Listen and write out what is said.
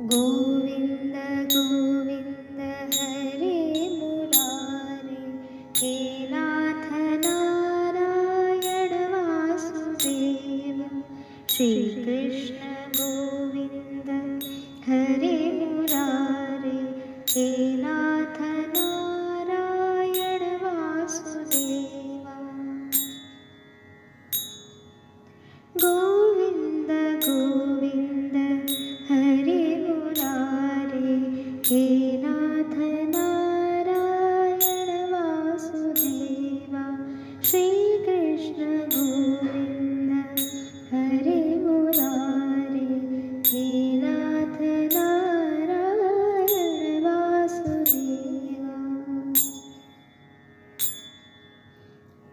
गोविन्द गोविन्द हरे मुरारे हे नाथ नारायण वासुदेव। श्रीकृष्ण गोविन्द हरे मुरारे हे नाथ नारायण वासुदेवा। गोविन्द